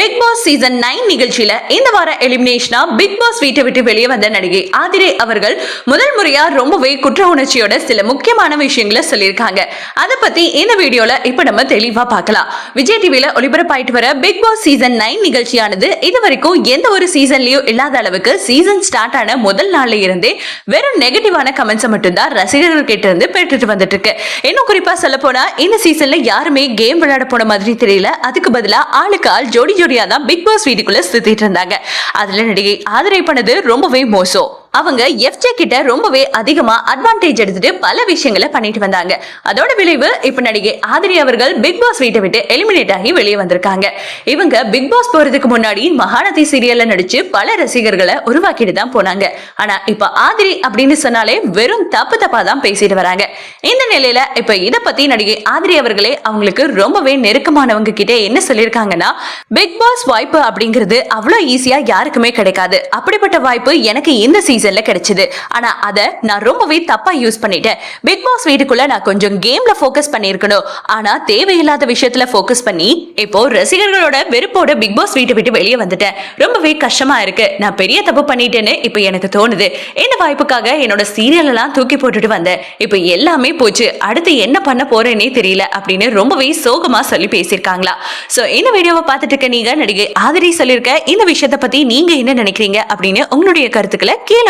big big boss season nine நிகழ்ச்சியில இந்த வார எலிமினேஷனா பிக் பாஸ் வீட்டை விட்டு வெளியே வந்த நடிகை ஆதிரே அவர்கள் முதல் முறையா ரொம்பவே குற்ற உணர்ச்சியோட சில முக்கியமான விஷயங்களை சொல்லியிருக்காங்க. அதை பத்தி இந்த வீடியோல இப்ப நம்ம தெளிவா பார்க்கலாம். விஜய் டிவில ஒளிபரப்பாயிட்டு வர பிக் பாஸ் சீசன் நைன் நிகழ்ச்சியானது இது வரைக்கும் எந்த ஒரு சீசன்லயும் இல்லாத அளவுக்கு சீசன் ஸ்டார்ட் ஆன முதல் நாள்ல இருந்தே வெறும் நெகட்டிவான கமெண்ட்ஸை மட்டும்தான் ரசிகர்கள் கிட்ட இருந்து பெற்றுட்டு வந்துட்டு இருக்கு இன்னும் குறிப்பா சொல்ல போனா இந்த சீசன்ல யாருமே கேம் விளையாட போன மாதிரி தெரியல. அதுக்கு பதிலா ஆளுக்கு ஆள் ஜோடி ஜோடியா தான் பிக் பாஸ் வீட்டுக்குள்ள சுத்திட்டு இருந்தாங்க. அதுல நடிகை ஆதரவு பண்ணது ரொம்பவே மோசம். அவங்க எஃப்ஜே கிட்ட ரொம்பவே அதிகமா அட்வான்டேஜ் எடுத்துட்டு பல விஷயங்களை பண்ணிட்டு வந்தாங்க. அதோட விளைவு இப்ப நடிகை ஆதிரி அவர்கள் பிக் பாஸ் வீட்டை விட்டு எலிமினேட் ஆகி வெளியே வந்திருக்காங்க. இவங்க பிக் பாஸ் போறதுக்கு முன்னாடி மகாநதி சீரியல்ல நடிச்சு பல ரசிகர்களை உருவாக்கிட்டு தான் போனாங்க. ஆனா இப்ப ஆதிரி அப்படின்னு சொன்னாலே வெறும் தப்பு தப்பா தான் பேசிட்டு வராங்க. இந்த நிலையில இப்ப இத பத்தி நடிகை ஆதிரி அவர்களே அவங்களுக்கு ரொம்பவே நெருக்கமானவங்க கிட்ட என்ன சொல்லியிருக்காங்கன்னா பிக் பாஸ் வாய்ப்பு அப்படிங்கிறது அவ்வளவு ஈஸியா யாருக்குமே கிடைக்காது. அப்படிப்பட்ட வாய்ப்பு எனக்கு இந்த சீசன்ல கிடைச்சது. ஆனா அதை நான் ரொம்பவே தப்பா யூஸ் பண்ணிட்டேன். பிக் பாஸ் வீட்டுக்குள்ள நான் கொஞ்சம் கேம்ல போக்கஸ் பண்ணிருக்கணும் ஆனா தேவையில்லாத விஷயத்துல போக்கஸ் பண்ணி இப்போ ரசிகர்களோட வெறுப்போட பிக் பாஸ் வீட்டை விட்டு வெளியே வந்துட்டேன். ரொம்பவே கஷ்டமா இருக்கு. நான் பெரிய தப்பு பண்ணிட்டேன்னு இப்போ எனக்கு தோணுது. இந்த வாய்ப்புக்காக என்னோட சீரியல் எல்லாம் தூக்கி போட்டுட்டு வந்தேன். இப்போ எல்லாமே போச்சு. அடுத்து என்ன பண்ண போறேன்னே தெரியல அப்படின்னு ரொம்பவே சோகமா சொல்லி பேசியிருக்காங்களா. சோ இந்த வீடியோவை பார்த்துட்டு இருக்க நீங்க நடிகை ஆதிரி சொல்லியிருக்க இந்த விஷயத்தை பத்தி நீங்க என்ன நினைக்கிறீங்க அப்படின்னு உங்களுடைய கருத்துக்களை கீழே